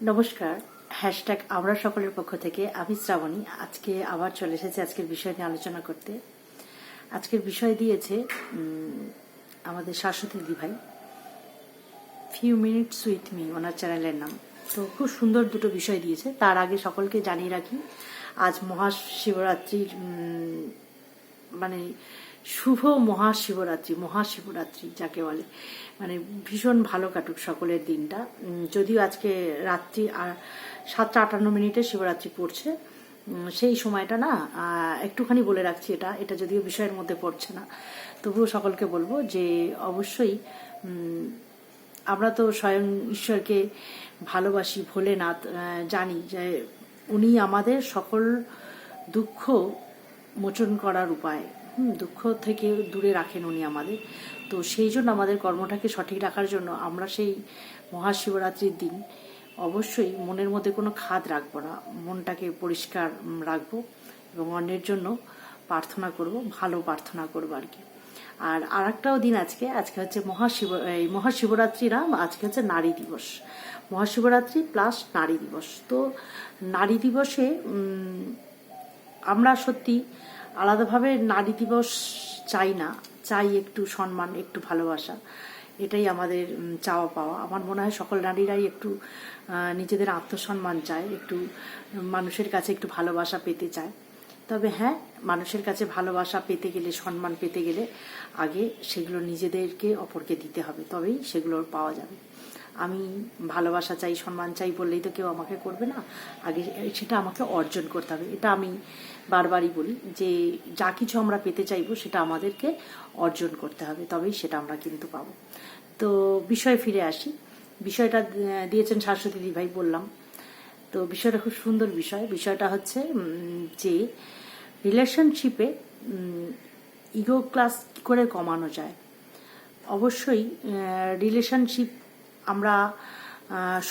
নমস্কার। হ্যাশট্যাগ আমরা সকলের পক্ষ থেকে, আমি শ্রাবণী। আজকে আবার চলে এসেছি আজকের বিষয় নিয়ে আলোচনা করতে। আজকের বিষয় দিয়েছে আমাদের শাশ্বতী দিভাই। ফিউ মিনিটস উইথ মি ওনার চ্যানেলের নাম। তো খুব সুন্দর দুটো বিষয় দিয়েছে। তার আগে সকলকে জানিয়ে রাখি, আজ মহাশিবরাত্রির মানে শুভ মহাশিবরাত্রি মহাশিবরাত্রি যাকে বলে। মানে ভীষণ ভালো কাটুক সকলের দিনটা। যদিও আজকে রাত্রি সাতটা আটান্ন মিনিটে শিবরাত্রি পড়ছে সেই সময়টা না একটুখানি বলে রাখছি এটা। এটা যদিও বিষয়ের মধ্যে পড়ছে না। তবুও সকলকে বলব যে অবশ্যই আমরা তো স্বয়ং ঈশ্বরকে ভালোবাসি, ভোলেনাথ জানি যে উনি আমাদের সকল দুঃখ মোচন করার উপায়। হুম, দুঃখ থেকে দূরে রাখেন উনি আমাদের। তো সেই জন্য আমাদের কর্মটাকে সঠিক রাখার জন্য আমরা সেই মহাশিবরাত্রির দিন অবশ্যই মনের মধ্যে কোনো খাদ রাখব না। মনটাকে পরিষ্কার রাখব এবং অন্যের জন্য প্রার্থনা করব ভালো প্রার্থনা করব আর কি। আর আর একটাও দিন আজকে আজকে হচ্ছে মহাশিব এই মহাশিবরাত্রি না আজকে হচ্ছে নারী দিবস। মহাশিবরাত্রি প্লাস নারী দিবস। তো নারী দিবসে আমরা সত্যি আলাদাভাবে নারী দিবস চাই না, চাই একটু সম্মান, একটু ভালোবাসা। এটাই আমাদের চাওয়া পাওয়া। আমার মনে হয় সকল নারীরাই একটু নিজেদের আত্মসম্মান চায়, একটু মানুষের কাছে একটু ভালোবাসা পেতে চায়। তবে হ্যাঁ মানুষের কাছে ভালোবাসা পেতে গেলে, সম্মান পেতে গেলে আগে সেগুলো নিজেদেরকে অপরকে দিতে হবে, তবেই সেগুলো পাওয়া যাবে। আমি ভালোবাসা চাই, সম্মান চাই বললেই তো কেউ আমাকে করবে না। আগে সেটা আমাকে অর্জন করতে হবে। এটা আমি বারবারই বলি যে, যা কিছু আমরা পেতে চাইব সেটা আমাদেরকে অর্জন করতে হবে, তবেই সেটা আমরা কিন্তু পাবো। তো বিষয়ে ফিরে আসি। বিষয়টা দিয়েছেন শাশ্বতী দিভাই বললাম। তো বিষয়টা খুব সুন্দর বিষয়। বিষয়টা হচ্ছে যে রিলেশনশিপে ইগো ক্লাস কী করে কমানো যায়? অবশ্যই রিলেশনশিপ আমরা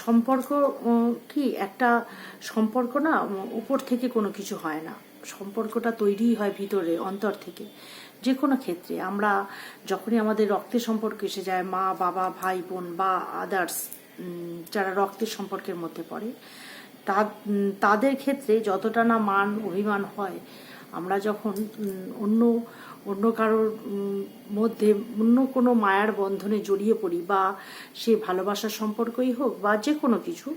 সম্পর্ক কি একটা সম্পর্ক না, উপর থেকে কোনো কিছু হয় না। সম্পর্কটা তৈরি হয় ভিতরে, অন্তর থেকে যে কোনো ক্ষেত্রে। আমরা যখনই আমাদের রক্তের সম্পর্ক এসে যায়, মা, বাবা, ভাই, বোন বা আদার্স যারা রক্তের সম্পর্কের মধ্যে পড়ে, তা তাদের ক্ষেত্রে যতটা না মান, অভিমান হয়, আমরা যখন অন্য অন্য কারোর মধ্যে অন্য কোনো মায়ার বন্ধনে জড়িয়ে পড়ি বা সে ভালোবাসার সম্পর্কই হোক বা যে কোনো কিছু,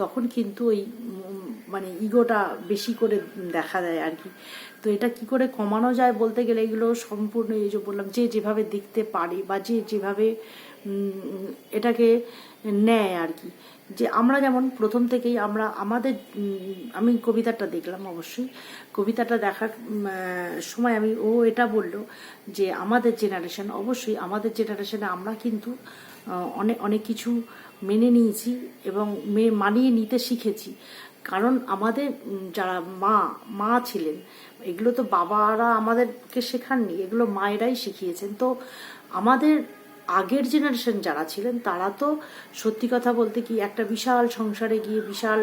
তখন কিন্তু ওই মানে ইগোটা বেশি করে দেখা দেয় আর কি। তো এটা কি করে কমানো যায় বলতে গেলে এগুলো সম্পূর্ণ এই যে বললাম, যে যেভাবে দেখতে পারে বা যে যেভাবে এটাকে নেয় আর কি। যে আমরা যেমন প্রথম থেকেই আমরা আমাদের আমি কবিতাটা দেখলাম অবশ্যই। কবিতাটা দেখার সময় আমি, ও এটা বলল যে আমাদের জেনারেশন অবশ্যই আমাদের জেনারেশনে আমরা কিন্তু অনেক অনেক কিছু মেনে নিয়েছি এবং মানিয়ে নিতে শিখেছি। কারণ আমাদের যারা মা মা ছিলেন, এগুলো তো বাবারা আমাদেরকে শেখাননি, এগুলো মায়েরাই শিখিয়েছেন। তো আমাদের আগের জেনারেশন যারা ছিলেন, তারা তো সত্যি কথা বলতে কি একটা বিশাল সংসারে গিয়ে বিশাল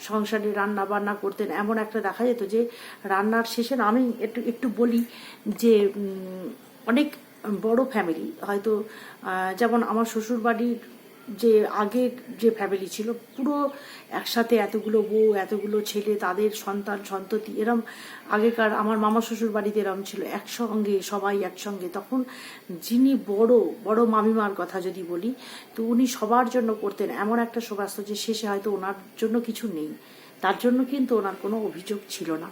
সংসারে রান্না বান্না করতেন। এমন একটা দেখা যেত যে, রান্নার শেষে আমি একটু একটু বলি যে অনেক বড় ফ্যামিলি হয়তো যেমন আমার শ্বশুর বাড়ির যে আগে যে ফ্যামিলি ছিল, পুরো একসাথে এতগুলো বউ, এতগুলো ছেলে, তাদের সন্তান, সন্ততি, এরম আগেকার আমার মামা শ্বশুর বাড়িতে এরম ছিল, একসঙ্গে, সবাই একসঙ্গে। তখন যিনি বড় বড় মামিমার কথা যদি বলি, তো উনি সবার জন্য করতেন এমন একটা সবাস্ত যে শেষে হয়তো ওনার জন্য কিছু নেই। তার জন্য কিন্তু ওনার কোনো অভিযোগ ছিল না।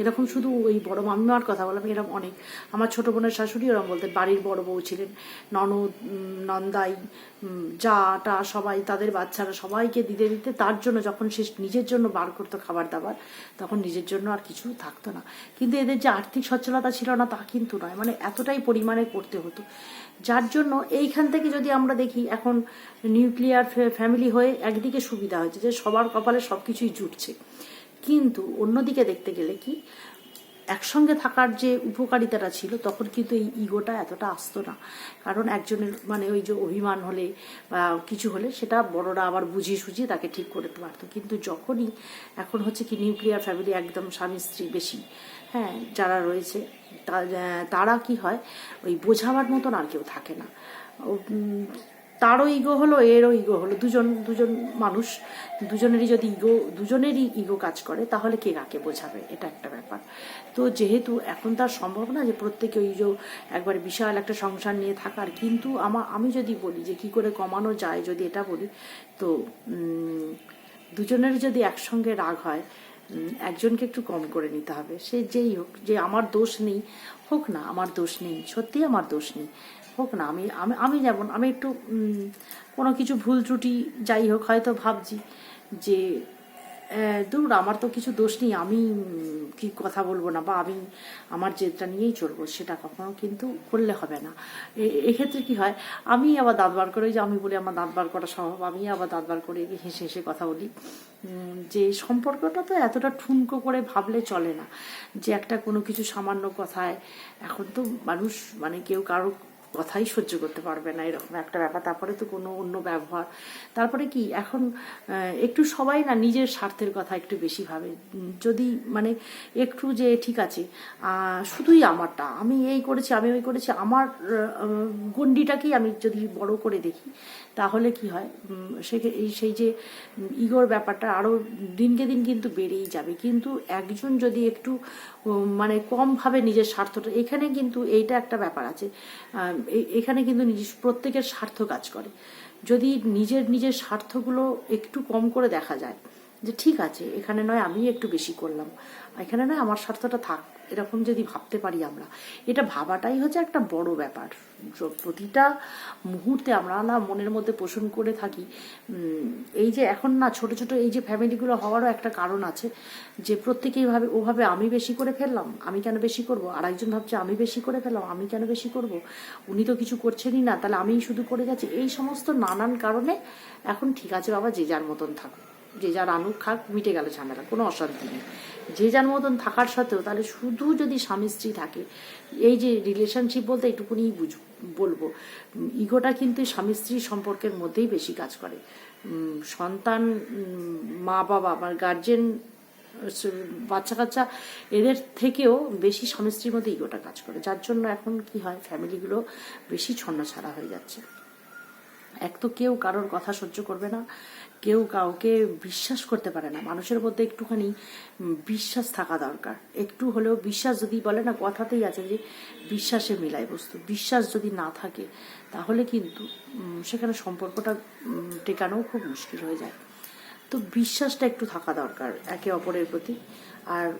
এরকম শুধু ওই বড় মামিমার কথা বললাম, এরকম অনেক। আমার ছোট বোনের শাশুড়ি ওরকম বলতেন, বাড়ির বড় বউ ছিলেন, ননদ নন্দাই যা, টা, সবাই, তাদের বাচ্চারা সবাইকে দিতে দিতে তার জন্য যখন সে নিজের জন্য বার করতো খাবার দাবার তখন নিজের জন্য আর কিছু থাকতো না। কিন্তু এদের যে আর্থিক সচ্ছলতা ছিল না, তা কিন্তু নয়। মানে এতটাই পরিমাণে করতে হতো। যার জন্য এইখান থেকে যদি আমরা দেখি, এখন নিউক্লিয়ার ফ্যামিলি হয়ে একদিকে সুবিধা হয়েছে যে সবার কপালে সব কিছুই জুটছে। কিন্তু অন্যদিকে দেখতে গেলে কি, একসঙ্গে থাকার যে উপকারিতাটা ছিল, তখন কিন্তু এই ইগোটা এতটা আসতো না। কারণ একজনের মানে ওই যে অভিমান হলে বা কিছু হলে, সেটা বড়রা আবার বুঝিয়ে সুঝিয়ে তাকে ঠিক করতে পারতো। কিন্তু যখনই এখন হচ্ছে কি নিউক্লিয়ার ফ্যামিলি একদম স্বামী স্ত্রী বেশি হ্যাঁ যারা রয়েছে তারা কি হয়, ওই বোঝাবার মতন আর কেউ থাকে না। তারও ইগো হলো, এরও ইগো হলো। দুজন দুজন মানুষ, দুজনেরই যদি ইগো দুজনেরই ইগো কাজ করে, তাহলে কে কাকে বোঝাবে? এটা একটা ব্যাপার। তো যেহেতু এখন তার সম্ভব না যে প্রত্যেকে ওই যে একবার বিশাল একটা সংসার নিয়ে থাকার, কিন্তু আমার আমি যদি বলি যে কি করে কমানো যায় যদি এটা বলি, তো দুজনের যদি একসঙ্গে রাগ হয় একজনকে একটু কম করে নিতে হবে। সে যেই হোক, যে আমার দোষ নেই, হোক না, আমার দোষ নেই সত্যি আমার দোষ নেই। হোক না, আমি আমি আমি যেমন, আমি একটু কোনো কিছু ভুল ত্রুটি যাই হোক, হয়তো ভাবছি যে দূর আমার তো কিছু দোষ নেই, আমি কি কথা বলব না বা আমি আমার যেটা নিয়েই চলবো, সেটা কখনো কিন্তু করলে হবে না। এক্ষেত্রে কি হয়, আমি আবার দাঁত বার করে যে আমি বলি আমার দাঁত বার করা স্বভাব, আমি আবার দাঁত বার করে হেসে হেসে কথা বলি। যে সম্পর্কটা তো এতটা ঠুনকো করে ভাবলে চলে না, যে একটা কোনো কিছু সামান্য কথায় এখন তো মানুষ মানে কেউ কারও কথাই সহ্য করতে পারবে না, এরকম একটা ব্যাপার। তারপরে তো কোনো অন্য ব্যবহার। তারপরে কি, এখন একটু সবাই না নিজের স্বার্থের কথা একটু বেশি ভাবে। যদি মানে একটু যে ঠিক আছে শুধুই আমারটা, আমি এই করেছি, আমি ওই করেছি, আমার গণ্ডিটাকেই আমি যদি বড় করে দেখি, তাহলে কি হয়? সে সেই যে ইগোর ব্যাপারটা আরও দিনকে দিন কিন্তু বেড়েই যাবে। কিন্তু একজন যদি একটু মানে কমভাবে নিজের স্বার্থটা, এখানে কিন্তু এইটা একটা ব্যাপার আছে। এখানে কিন্তু নিজের প্রত্যেকের স্বার্থ কাজ করে। যদি নিজের নিজের স্বার্থগুলো একটু কম করে দেখা যায় যে ঠিক আছে, এখানে নয় আমি একটু বেশি করলাম। এখানে নয় আমার স্বার্থটা থাক, এরকম যদি ভাবতে পারি আমরা। এটা ভাবাটাই হচ্ছে একটা বড় ব্যাপার। প্রতিটা মুহূর্তে আমরা না মনের মধ্যে পোষণ করে থাকি। এই যে এখন না ছোট ছোট এই যে ফ্যামিলিগুলো হওয়ারও একটা কারণ আছে যে প্রত্যেকেই ভাবে, ওভাবে আমি বেশি করে ফেললাম, আমি কেন বেশি করব? আর একজন ভাবছে আমি বেশি করে ফেললাম, আমি কেন বেশি করব? উনি তো কিছু করছেনই না, তাহলে আমিই শুধু করে যাচ্ছি। এই সমস্ত নানান কারণে এখন ঠিক আছে বাবা, যে যার মতন থাকুক। যে যার আনুক খাক, মিটে গেল ঝামেলা, কোনো অশান্তি নেই। যে যার মতন থাকার সত্ত্বেও তাহলে শুধু যদি স্বামী স্ত্রী থাকে, এই যে রিলেশনশিপ বলতে এইটুকুনি বুঝ, বলব, ইগোটা কিন্তু স্বামী স্ত্রী সম্পর্কের মধ্যেই বেশি কাজ করে। সন্তান মা বাবা বা গার্জেন বাচ্চা কাচ্চা এদের থেকেও বেশি স্বামী স্ত্রীর মধ্যে ইগোটা কাজ করে। যার জন্য এখন কি হয় ফ্যামিলিগুলো বেশি ছন্নছাড়া হয়ে যাচ্ছে। এক তো কেউ কারোর কথা সহ্য করবে না, কেউ কাউকে বিশ্বাস করতে পারে না। মানুষের মধ্যে একটুখানি বিশ্বাস থাকা দরকার। একটু হলেও বিশ্বাস যদি বলে না, কথাতেই আছে যে বিশ্বাসে মিলায় বস্তু। বিশ্বাস যদি না থাকে, তাহলে কিন্তু সেখানে সম্পর্কটা টেকানোও খুব মুশকিল হয়ে যায়। তো বিশ্বাসটা একটু থাকা দরকার একে অপরের প্রতি। আর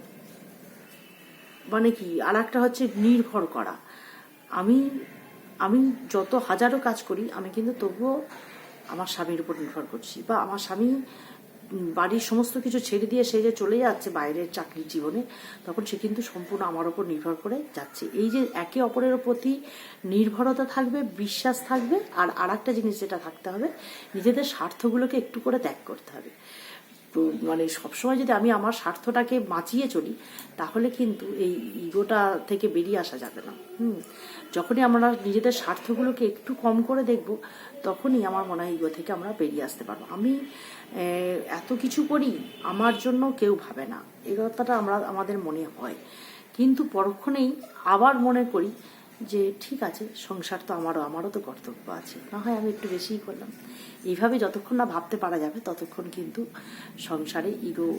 মানে কি আর একটা হচ্ছে নির্ভর করা। আমি আমি যত হাজারো কাজ করি, আমি কিন্তু তবুও আমার স্বামীর উপর নির্ভর করছি বা আমার স্বামী বাড়ির সমস্ত কিছু ছেড়ে দিয়ে সে যে চলে যাচ্ছে বাইরের চাকরির জীবনে, তখন সে কিন্তু সম্পূর্ণ আমার উপর নির্ভর করে যাচ্ছে। এই যে একে অপরের প্রতি নির্ভরতা থাকবে, বিশ্বাস থাকবে, আর আর একটা জিনিস যেটা থাকতে হবে, নিজেদের স্বার্থগুলোকে একটু করে ত্যাগ করতে হবে। মানে সবসময় যদি আমি আমার স্বার্থটাকে বাঁচিয়ে চলি, তাহলে কিন্তু এই ইগোটা থেকে বেরিয়ে আসা যাবে না। হুম। যখনই আমরা নিজেদের স্বার্থগুলোকে একটু কম করে দেখব, তখনই আমার মনে হয় ইগো থেকে আমরা বেরিয়ে আসতে পারব। আমি এত কিছু করি, আমার জন্য কেউ ভাবে না। এই কথাটা আমরা, আমাদের মনে হয়। কিন্তু পরক্ষণেই আবার মনে করি যে, ঠিক আছে, সংসার তো আমারও আমারও তো কর্তব্য আছে। না হয় আমি একটু বেশিই করলাম। এইভাবে যতক্ষণ না ভাবতে পারা যাবে, ততক্ষণ কিন্তু সংসারে ইগো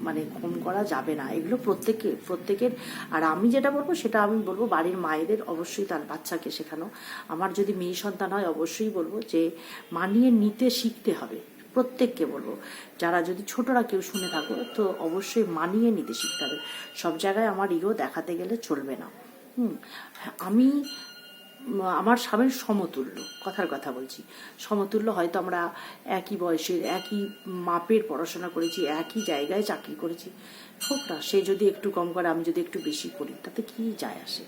মানে কম করা যাবে না। এগুলো প্রত্যেকে, প্রত্যেকের, আর আমি যেটা বলব, সেটা আমি বলব, বাড়ির মায়েদের অবশ্যই তার বাচ্চাকে শেখানো। আমার যদি মেয়ে সন্তান হয়, অবশ্যই বলব যে, মানিয়ে নিতে শিখতে হবে। প্রত্যেককে বলব। যারা যদি ছোটরা কেউ শুনে থাকো, তো অবশ্যই মানিয়ে নিতে শিখতে হবে। সব জায়গায় আমার ইগো দেখাতে গেলে চলবে না। হুম, আমি, আমার স্বামীর সমতুল্য, কথার কথা বলছি। সমতুল্য হয়তো আমরা একই বয়সের, একই মাপের পড়াশোনা করেছি, একই জায়গায় চাকরি করেছি। হোক না, সে যদি একটু কম করে, আমি যদি একটু বেশি করি, তাতে কি যায় আসে?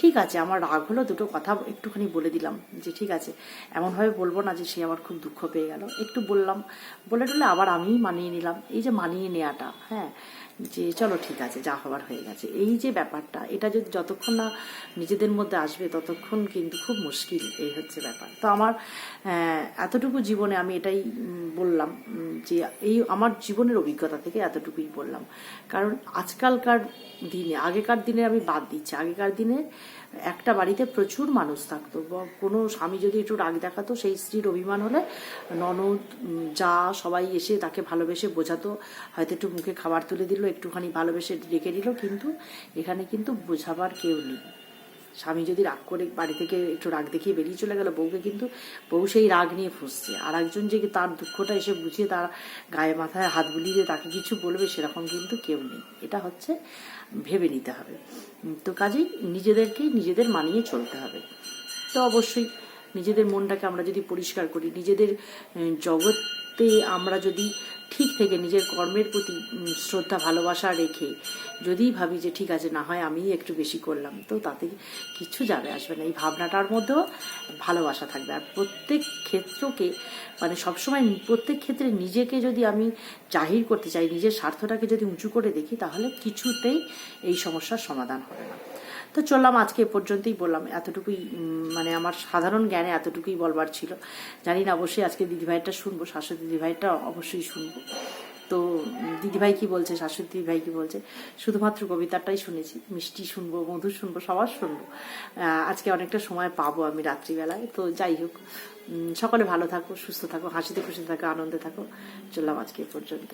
ঠিক আছে, আমার রাগ হলো দুটো কথা একটুখানি বলে দিলাম যে ঠিক আছে, এমনভাবে বলব না যে সে আমার খুব দুঃখ পেয়ে গেল। একটু বললাম, বলে টলে আবার আমিই মানিয়ে নিলাম। এই যে মানিয়ে নেওয়াটা হ্যাঁ যে চলো ঠিক আছে, যা হবার হয়ে গেছে। এই যে ব্যাপারটা, এটা যদি যতক্ষণ না নিজেদের মধ্যে আসবে ততক্ষণ কিন্তু খুব মুশকিল এই হচ্ছে ব্যাপার। তো আমার এতটুকু জীবনে আমি এটাই বললাম যে এই আমার জীবনের অভিজ্ঞতা থেকে এতটুকুই বললাম। কারণ আজকালকার দিনে, আগেকার দিনে আমি বাদ দিচ্ছি, আগেকার দিনে একটা বাড়িতে প্রচুর মানুষ থাকতো। কোনো স্বামী যদি একটু রাগ দেখাতো, সেই স্ত্রীর অভিমান হলে ননদ যা সবাই এসে তাকে ভালোবেসে বোঝাতো, হয়তো একটু মুখে খাবার তুলে দিল, একটুখানি ভালোবেসে রেখে দিল, কিন্তু এখানে কিন্তু বোঝাবার কেউ নেই। স্বামী যদি রাগ করে বাড়ি থেকে একটু রাগ দেখিয়ে বেরিয়ে চলে গেল, বউকে কিন্তু বউ সেই রাগ নিয়ে ফুসছে। আর একজন যে তার দুঃখটা এসে বুঝিয়ে তার গায়ে মাথায় হাত বুলিয়ে তাকে কিছু বলবে সেরকম কিন্তু কেউ নেই। এটা হচ্ছে ভেবে নিতে হবে। তো কাজেই নিজেদেরকেই নিজেদের মানিয়ে চলতে হবে। তো অবশ্যই নিজেদের মনটাকে আমরা যদি পরিষ্কার করি, নিজেদের জগতে আমরা যদি ঠিক থেকে নিজের কর্মের প্রতি শ্রদ্ধা, ভালোবাসা রেখে যদি ভাবি যে ঠিক আছে, না হয় আমি একটু বেশি করলাম, তো তাতে কিছু যাবে আসবে না। এই ভাবনাটার মধ্যেও ভালোবাসা থাকবে। আর প্রত্যেক ক্ষেত্রকে মানে সবসময় প্রত্যেক ক্ষেত্রে নিজেকে যদি আমি জাহির করতে চাই, নিজের স্বার্থটাকে যদি উঁচু করে দেখি, তাহলে কিছুতেই এই সমস্যার সমাধান হবে না। তো চললাম, আজকে এ পর্যন্তই বললাম। এতটুকুই মানে আমার সাধারণ জ্ঞানে এতটুকুই বলবার ছিল। জানি না, অবশ্যই আজকে দিদিভাইটা শুনব শাশুড়ি দিদিভাইটা অবশ্যই শুনব। তো দিদিভাই কি বলছে শাশুড়ি দিদিভাই কি বলছে? শুধুমাত্র কবিতাটাই শুনেছি, মিষ্টি শুনব মধু শুনব, সবার শুনব। আজকে অনেকটা সময় পাবো আমি রাত্রিবেলায়। তো যাই হোক সকলে ভালো থাকো, সুস্থ থাকো, হাসিতে খুশিতে থাকো, আনন্দে থাকো। চললাম আজকে পর্যন্ত